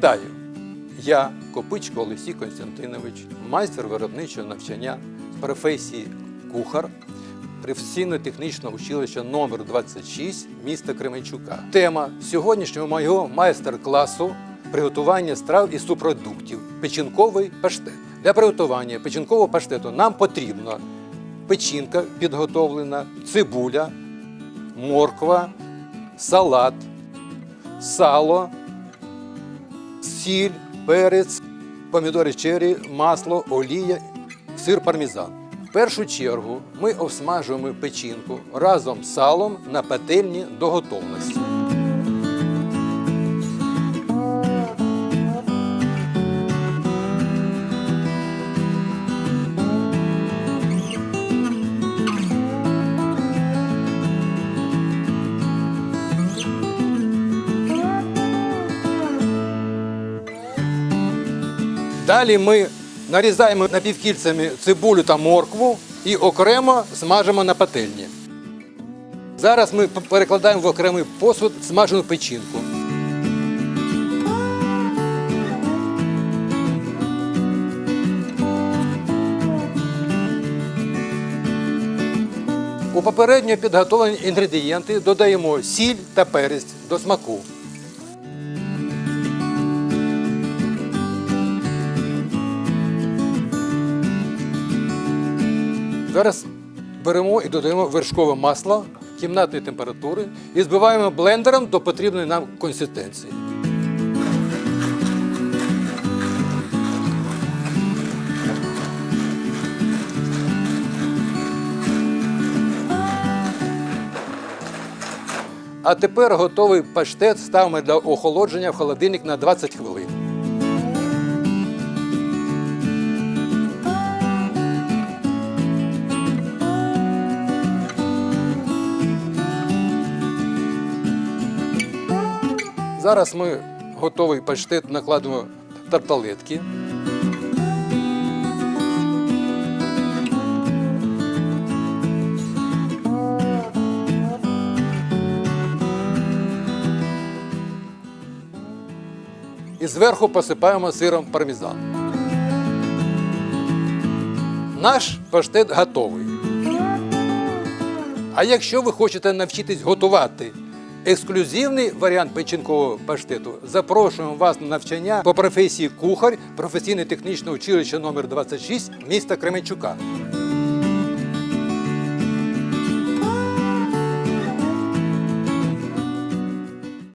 Вітаю! Я Копичко Олексій Константинович, майстер виробничого навчання з професії кухар професійно-технічного училища номер 26 міста Кременчука. Тема сьогоднішнього моєго майстер-класу приготування страв із субпродуктів печінковий паштет. Для приготування печінкового паштету нам потрібно печінка підготовлена, цибуля, морква, салат, сало, сіль, перець, помідори черрі, масло, олія, сир пармезан. В першу чергу ми обсмажуємо печінку разом з салом на пательні до готовності. Далі ми нарізаємо напівкільцями цибулю та моркву і окремо смажимо на пательні. Зараз ми перекладаємо в окремий посуд смажену печінку. У попередньо підготовлені інгредієнти додаємо сіль та перець до смаку. Зараз беремо і додаємо вершкове масло кімнатної температури і збиваємо блендером до потрібної нам консистенції. А тепер готовий паштет ставимо для охолодження в холодильник на 20 хвилин. Зараз ми готовий паштет накладемо тарталетки. І зверху посипаємо сиром пармезан. Наш паштет готовий. А якщо ви хочете навчитись готувати ексклюзивний варіант печінкового паштету, запрошуємо вас на навчання по професії кухар професійне технічне училище номер 26 міста Кременчука.